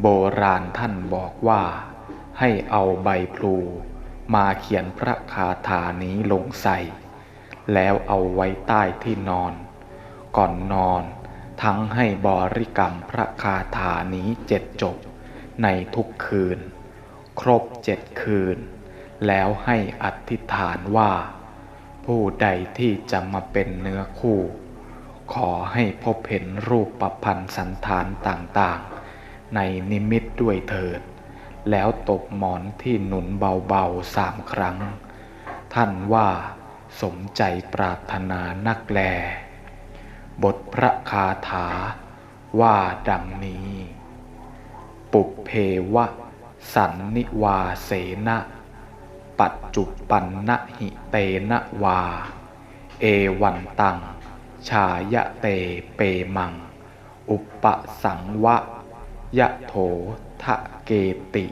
โบราณท่านบอกว่า ให้เอาใบพลูมาเขียนพระคาถานี้ลงใส่ แล้วเอาไว้ใต้ที่นอน ก่อนนอนทั้งให้บริกรรมพระคาถานี้เจ็ดจบในทุกคืน ครบเจ็ดคืน แล้วให้อธิษฐานว่า ผู้ใดที่จะมาเป็นเนื้อคู่ ขอให้พบเห็นรูปประพันธ์สันฐานต่างๆ ในนิมิตด้วยเถิด แล้วตบหมอนที่หนุนเบาๆสามครั้ง ท่านว่าสมใจปรารถนานักแล บทพระคาถาว่าดังนี้ ปุเพวะ สันนิวาเสนะปัจจุปันนะหิเตนะวา เอวันตัง ชายะเตเปมัง อุปสังวะ ยะโถทะเกติ